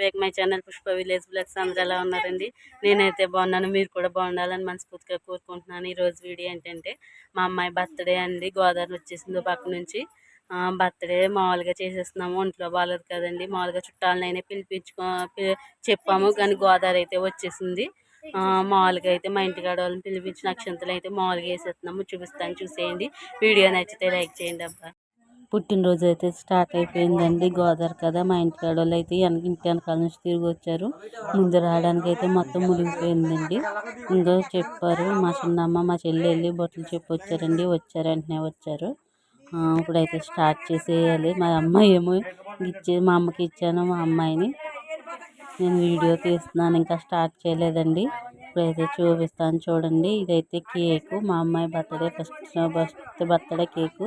Back my channel Pushpa village blogs అందరూ ఎలా ఉన్నారండి? నేనైతే బాగున్నాను మీరు కూడా బాగుండాలని మనస్ఫూర్తిగా కోరుకుంటున్నాను. ఈరోజు వీడియో ఏంటంటే మా అమ్మాయి బర్త్డే అండి గోదావరి వచ్చేసింది పక్క నుంచి. బర్త్డే మామూలుగా చేసేస్తున్నాము ఒంట్లో బాగాలేదు కదండి. మామూలుగా చుట్టాలనైనా పిలిపించుకో చెప్పాము కానీ గోదావరి అయితే వచ్చేసింది. మామూలుగా అయితే మా ఇంటికాడ వాళ్ళని పిలిపించిన అక్షంతలు అయితే మామూలుగా వేసేస్తున్నాము. చూపిస్తాను చూసేయండి. వీడియో నచ్చితే లైక్ చేయండి అబ్బా. పుట్టినరోజు అయితే స్టార్ట్ అయిపోయిందండి. గోదావరి కదా మా ఇంటి వాళ్ళు అయితే వెనక ఇంటి వెనకాల నుంచి తిరిగి వచ్చారు. ముందు రావడానికి అయితే మొత్తం మునిగిపోయిందండి. ఇంకా చెప్పారు మా చిన్నమ్మ మా చెల్లి వెళ్ళి బొట్టలు చెప్పి వచ్చారండి వచ్చారు వెంటనే వచ్చారు. ఇప్పుడైతే స్టార్ట్ చేసేయాలి. మా అమ్మాయి ఏమో ఇచ్చే మా అమ్మకి ఇచ్చాను మా అమ్మాయిని. నేను వీడియో తీస్తున్నాను ఇంకా స్టార్ట్ చేయలేదండి. ఇప్పుడైతే చూపిస్తాను చూడండి. ఇదైతే కేకు మా అమ్మాయి birthday first first birthday cake.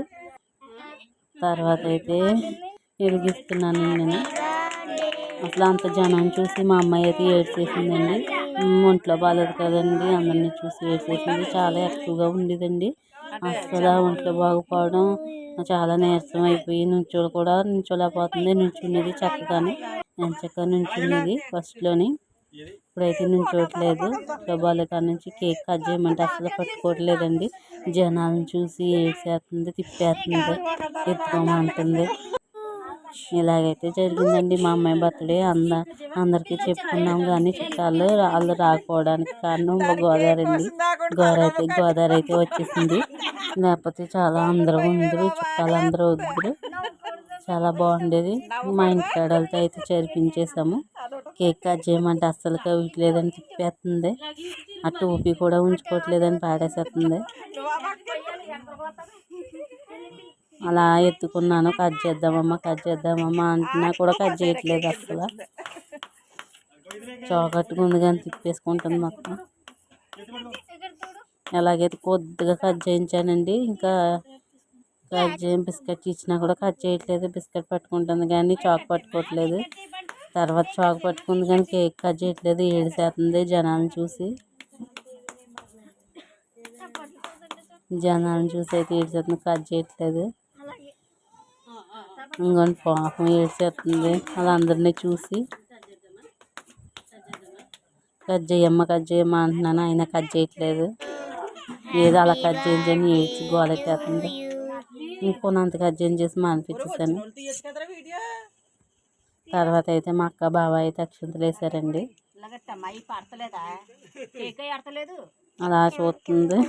తర్వాత అయితే వెలిగిస్తున్నాను నేను. అట్లా అంత జనం చూసి మా అమ్మాయి అయితే ఏడ్చేసిందండి. ఒంట్లో బాగాలేదు కదండి అందరినీ చూసి ఏడ్చేసింది. చాలా ఎక్కువగా ఉండేదండి. అస్సలు ఒంట్లో బాగుపోవడం చాలా నీరసం అయిపోయి నుంచోలు కూడా నుంచోలేకపోతుంది. నుంచున్నది చక్కగానే నేను చక్కగా నుంచున్నది ఫస్ట్లోని ఇప్పుడైతే నుంచోట్లేదు డబ్బాల కాడ నుంచి కేక్ కట్ చేయమంటే అసలు పట్టుకోవట్లేదండి. జనాలను చూసి ఏసేస్తుంది తిప్పేస్తుంది ఎత్తుకోమంటుంది ఇలాగైతే జరిగిందండి. మా అమ్మాయి బర్త్డే అంద అందరికీ చెప్పుకున్నాం కానీ చుట్టాలు వాళ్ళు రాకపోవడానికి కారణం గోదావరి అండి. గోదావరి అయితే గోదావరి అయితే వచ్చేసింది. లేకపోతే చాలా అందరూ ఉందరు చుట్టాలు అందరూ వద్దరు. చాలా బాగుండేది. మా ఇంటి కాడలతో అయితే చేర్పించేసాము కేక్ కట్ చేయమంటే అస్సలు కవ్వట్లేదని తిప్పేస్తుంది ఆ టోపీ కూడా ఉంచుకోవట్లేదని పాడేసేస్తుంది అలా ఎత్తుకున్నాను. కట్ చేద్దామమ్మా కట్ చేద్దామమ్మా అంటున్నా కూడా కట్ చేయట్లేదు అసలు చోకట్టుకుంది కానీ తిప్పేసుకుంటుంది మొత్తం. ఎలాగైతే కొద్దిగా కట్ చేయించానండి ఇంకా కట్ చేయ బిస్కెట్ ఇచ్చినా కూడా కట్ చేయట్లేదు. బిస్కెట్ పట్టుకుంటుంది కానీ చాక్ పట్టుకోవట్లేదు. తర్వాత చాకు పట్టుకుంది కానీ కేక్ కట్ చేయట్లేదు. ఏడిసేస్తుంది జనాలను చూసి. జనాలను చూసి అయితే ఏడిసేస్తుంది కట్ చేయట్లేదు. ఇంకొని పాపం ఏడిసేస్తుంది వాళ్ళందరినీ చూసి. కట్ చేయమ్మ కట్ చేయమ్మ అంటున్నాను. అయినా కట్ చేయట్లేదు. ఏదో అలా కట్ చేయించని ఏడ్చి గోలెట్టేస్తుంది ఇంకొనంతగా అర్జెంట్ చేసి మానిపించేసాను తర్వాత అయితే మా అక్క బాబాయ్ అయితే అక్షంతలు వేసారండి. అలా చూస్తుంది.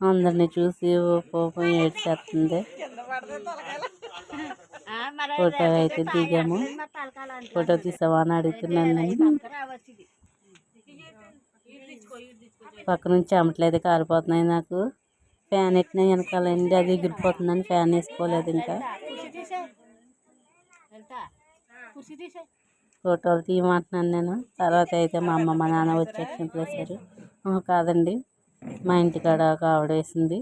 అందరిని చూసి కోపం ఏడ్చేస్తుంది. ఫోటో అయితే దిగాము. ఫోటో తీసావా అని అడుగుతున్నాను నేను. పక్క నుంచి చెమటలు అయితే కారిపోతున్నాయి నాకు. ఫ్యాన్ ఎట్టినా వెనకాలండి అది ఎగిరిపోతుందని ఫ్యాన్ వేసుకోలేదు ఇంకా. ఫోటోలు తీయమంటున్నాను నేను. తర్వాత అయితే మా అమ్మ మా నాన్న వచ్చి అక్షంతలు కాదండి. మా ఇంటికాడ ఒక ఆవిడ వేసింది.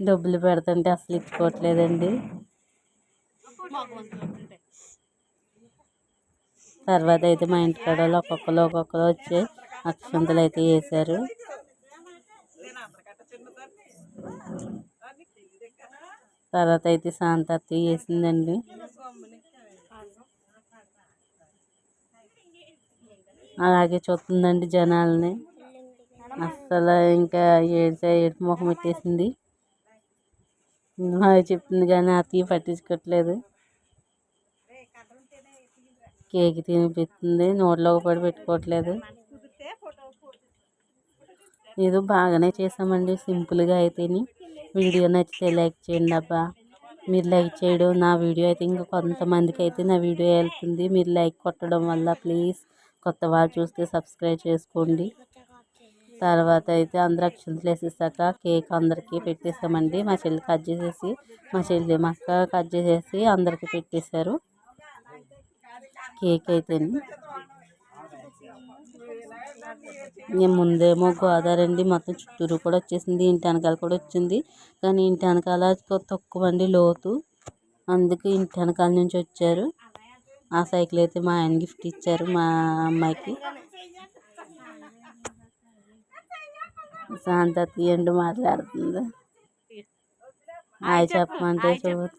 డబ్బులు పెడుతుంటే అసలు ఇచ్చుకోవట్లేదండి. తర్వాత అయితే మా ఇంటికాడ ఒక్కొక్కరు ఒక్కొక్కరు వచ్చి అక్షంతలు అయితే వేశారు. తర్వాత అయితే శాంతత్తి వేసిందండి అలాగే చూస్తుందండి జనాలని. అస్సలు ఇంకా ఏడ్చా ఏడుపు ముఖం పెట్టేసింది. చెప్తుంది కానీ అతి పట్టించుకోవట్లేదు కేక్ తినిపిస్తుంది నోట్లో పడి పెట్టుకోవట్లేదు. ఏదో బాగానే చేసామండి సింపుల్గా అయితేని. వీడియో నచ్చితే లైక్ చేయండి అబ్బా. మీరు లైక్ చేయడం నా వీడియో అయితే ఇంకా కొంతమందికి అయితే నా వీడియో వెళ్తుంది. మీరు లైక్ కొట్టడం వల్ల ప్లీజ్ కొత్త వాళ్ళు చూస్తే సబ్స్క్రైబ్ చేసుకోండి. తర్వాత అయితే అందరు అక్షంతలు వేసేసాక కేక్ అందరికీ పెట్టేసామండి. మా చెల్లి కట్ చేసేసి మా చెల్లి మా అక్క కట్ చేసేసి అందరికీ పెట్టేశారు. కేక్ అయితే నేను ముందేమో గోదావరి అండి. మొత్తం చుట్టూరు కూడా వచ్చేసింది. ఇంటి వెనకాల కూడా వచ్చింది. కానీ ఇంటి వెనకాల తక్కువ అండి లోతు. అందుకే ఇంటి వెనకాల నుంచి వచ్చారు. ఆ సైకిల్ అయితే మా ఆయన గిఫ్ట్ ఇచ్చారు మా అమ్మాయికి. శాంత ఎండు మాట్లాడుతుంది. ఆయన చెప్పమంటే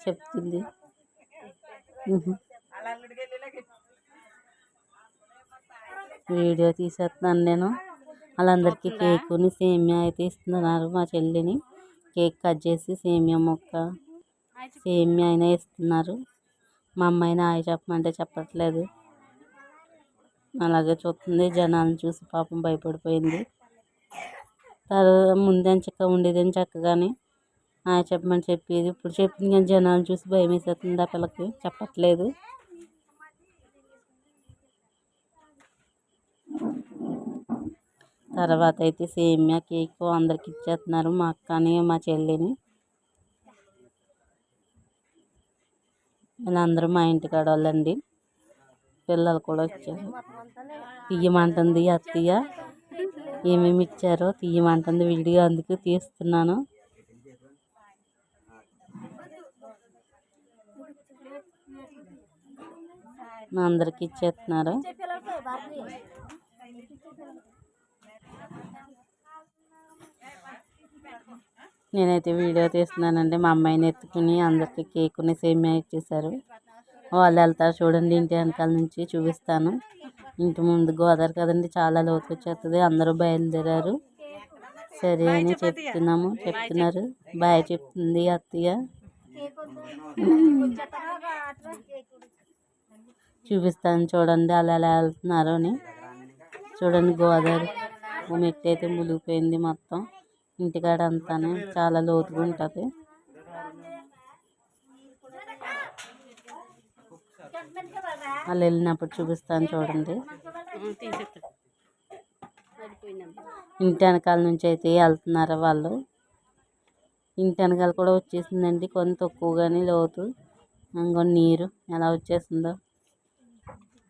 చెప్తుంది. వీడియో తీసేస్తున్నాను నేను. వాళ్ళందరికీ కేకుని సేమియా అయితే ఇస్తున్నారు మా చెల్లిని. కేక్ కట్ చేసి సేమియా మొక్క సేమియా అయినా ఇస్తున్నారు. మా అమ్మాయిని ఆయ చెప్పమంటే చెప్పట్లేదు. అలాగే చూస్తుంది జనాలను చూసి పాపం భయపడిపోయింది. తర్వాత ముందే చక్క ఉండేదని చక్కగానే. హాయ్ చెప్పమని చెప్పేది. ఇప్పుడు చెప్పింది కానీ జనాలు చూసి భయం వేసేస్తుంది ఆ పిల్లకి. చెప్పట్లేదు. తర్వాత అయితే సేమియా కేక్ అందరికి ఇచ్చేస్తున్నారు మా అక్కని మా చెల్లిని. వీళ్ళందరూ మా ఇంటికాడ వాళ్ళండి పిల్లలు కూడా వచ్చారు. తీయమంటుంది అత్తయ్య. ఏమేమి ఇచ్చారో తీయమంటుంది. వీడియో అందుకు తీస్తున్నాను. అందరికి ఇచ్చేస్తున్నారు. నేనైతే వీడియో తీస్తున్నానండి. మా అమ్మాయిని ఎత్తుకుని అందరికి కేకుని సేమియా ఇచ్చేసారు వాళ్ళు వెళ్తారు చూడండి ఇంటి వెనకాల నుంచి చూపిస్తాను. ఇంటి ముందు గోదావరి కదండి చాలా లోతు వచ్చేస్తుంది. అందరూ బయలుదేరారు. సరే అని చెప్తున్నాము. చెప్తున్నారు. బాయ్ చెప్తుంది అత్తయ్య. చూపిస్తాను చూడండి అలా ఎలా వెళ్తున్నారు అని. చూడండి గోదావరి మెట్టి అయితే మునిగిపోయింది మొత్తం. ఇంటికాడ అంతానే చాలా లోతుగా ఉంటుంది వాళ్ళు వెళ్ళినప్పుడు చూపిస్తాను చూడండి. ఇంటి వెనకాల నుంచి అయితే వెళ్తున్నారు వాళ్ళు? ఇంటి వెనకాల కూడా వచ్చేసిందండి. కొంత తక్కువగానే లోతు. ఇంకో నీరు ఎలా వచ్చేసిందో.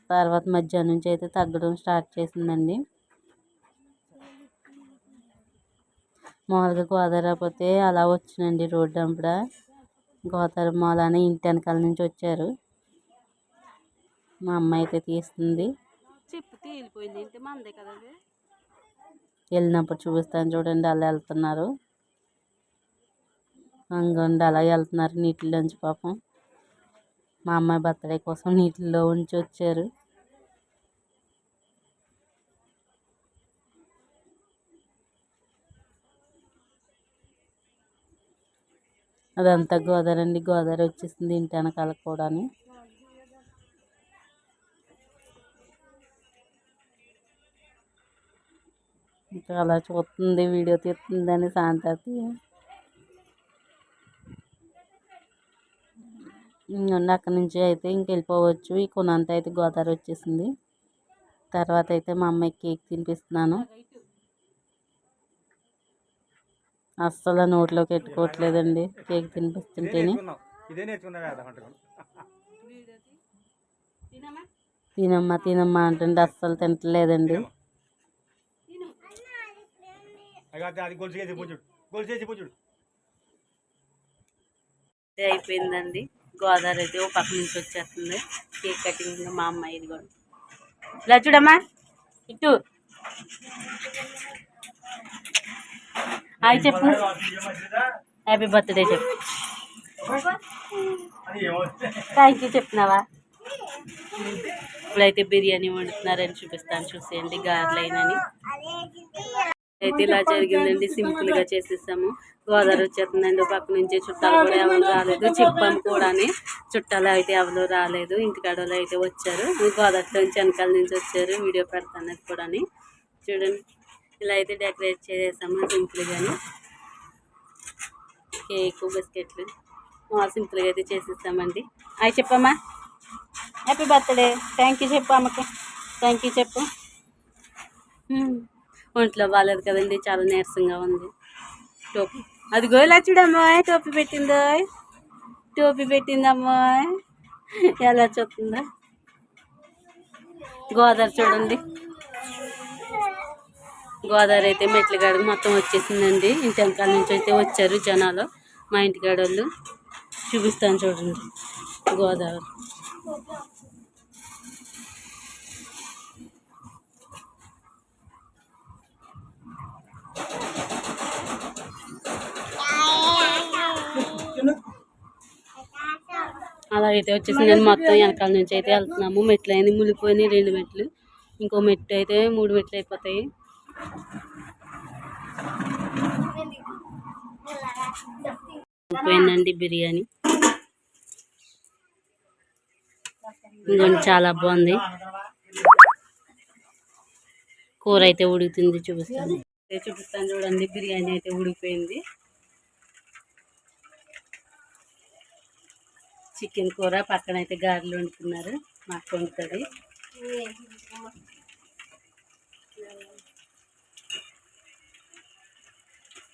తర్వాత మధ్యాహ్నం నుంచి అయితే తగ్గడం స్టార్ట్ చేసిందండి. మామూలుగా గోదావరి పోతే అలా వచ్చినండి రోడ్డు అంపడ. గోదావరి మూలాన ఇంటి వెనకాల నుంచి వచ్చారు. మా అమ్మ అయితే తీస్తుంది. వెళ్ళినప్పుడు చూపిస్తాను చూడండి అలా వెళ్తున్నారు. అంగండి అలా వెళ్తున్నారు నీటిలోంచి పాపం. మా అమ్మాయి బర్త్డే కోసం నీటిలో ఉంచి వచ్చారు. అదంతా గోదావరి అండి గోదావరి వచ్చేసింది ఇంటి వెనకాల కూడా ఇంకా అలా చూస్తుంది వీడియో తీస్తుందని శాంతతి ఇంకండి అక్కడి నుంచి అయితే ఇంక వెళ్ళిపోవచ్చు. ఈ కొనంత అయితే గోదావరి వచ్చేసింది. తర్వాత అయితే మా అమ్మాయికి కేక్ తినిపిస్తున్నాను. అస్సలు నోట్లోకి పెట్టుకోవట్లేదండి కేక్ తినిపిస్తుంటేనే. తినమ్మా తినమ్మా అంటుంటే అస్సలు తింటలేదండి అయితే అయిపోయిందండి. గోదావరి అయితే ఓ పక్క నుంచి వచ్చేస్తుంది. కేక్ కటింగ్ మా అమ్మాయి ఇది కూడా. ఇలా చూడమ్మా. ఇటు. హాయ్ చెప్పు. హ్యాపీ బర్త్డే చెప్పు. థ్యాంక్ యూ చెప్తున్నావా ఇప్పుడైతే బిర్యానీ వండుతున్నారని చూపిస్తాను చూసేయండి గార్లైనని అయితే ఇలా జరిగిందండి సింపుల్గా చేసేసాము. గోదావరి వచ్చేస్తుందండి పక్క నుంచి చుట్టాలు కూడా ఎవరు రాలేదు. చెప్పాము కూడాని చుట్టాలు అయితే ఎవరు రాలేదు. ఇంటికాడలో అయితే వచ్చారు. గోదావరిలో నుంచి వెనకాల నుంచి వచ్చారు. వీడియో పెడతాను అది కూడాని. చూడండి. ఇలా అయితే డెకరేట్ చేసేసాము సింపుల్గాను కేకు బిస్కెట్లు సింపుల్గా అయితే చేసేసామండి అవి చెప్పమ్మా. హ్యాపీ బర్త్డే థ్యాంక్ యూ చెప్పు అమ్మకి. థ్యాంక్ యూ చెప్పు. ఒంట్లో బాగాలేదు కదండి చాలా నీరసంగా ఉంది. టోపీ. అది ఇలా చూడమ్మాయ్ టోపీ పెట్టిందో. టోపీ పెట్టిందమ్మాయ్. ఎలా చూస్తుందా. గోదావరి చూడండి. గోదావరి అయితే మెట్ల కాడ మొత్తం వచ్చేసిందండి. ఇంటి వెనకాల నుంచి అయితే వచ్చారు జనాలు. మా ఇంటి వాళ్ళు చూపిస్తాను చూడండి. గోదావరి. అలా అయితే మొత్తం. వెనకాల నుంచి అయితే వెళ్తున్నాము. మెట్లు అయినా మునిగిపోయినాయి రెండు మెట్లు. ఇంకో మెట్టు అయితే మూడు మెట్లు అయిపోతాయి. పోయిందండి బిర్యానీ. ఇంకొంచెం చాలా బాగుంది. కూర అయితే ఉడుకుతుంది చూపిస్తాను. చూపిస్తాను చూడండి బిర్యానీ అయితే ఉడికిపోయింది. చికెన్ కూర పక్కన అయితే గారెలు వండుతున్నారు మాకు వండుతుంది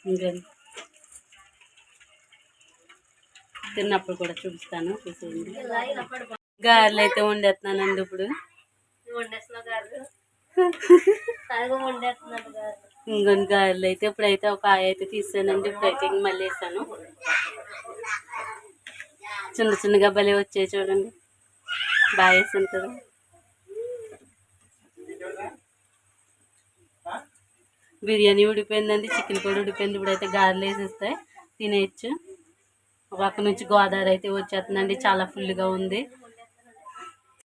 ఇంకా? తిన్నప్పుడు కూడా చూపిస్తాను చూసేయండి. గారెలు అయితే వండేస్తున్నానండి ఇప్పుడు. ఇంకొన్ని గారెలు అయితే ఇప్పుడైతే ఒక ఆయ అయితే తీసానండి ఇప్పుడైతే మళ్ళీ వేసాను. చిన్న చిన్నగా భలే వచ్చాయి చూడండి. బాగా వేసాను కదా బిర్యానీ ఉడిపోయిందండి చికెన్ కూడా ఉడిపోయింది. ఇప్పుడైతే గారెలు వేసేస్తాయి తినేయచ్చు. ఒక నుంచి గోదావరి అయితే వచ్చేస్తుందండి చాలా ఫుల్గా ఉంది.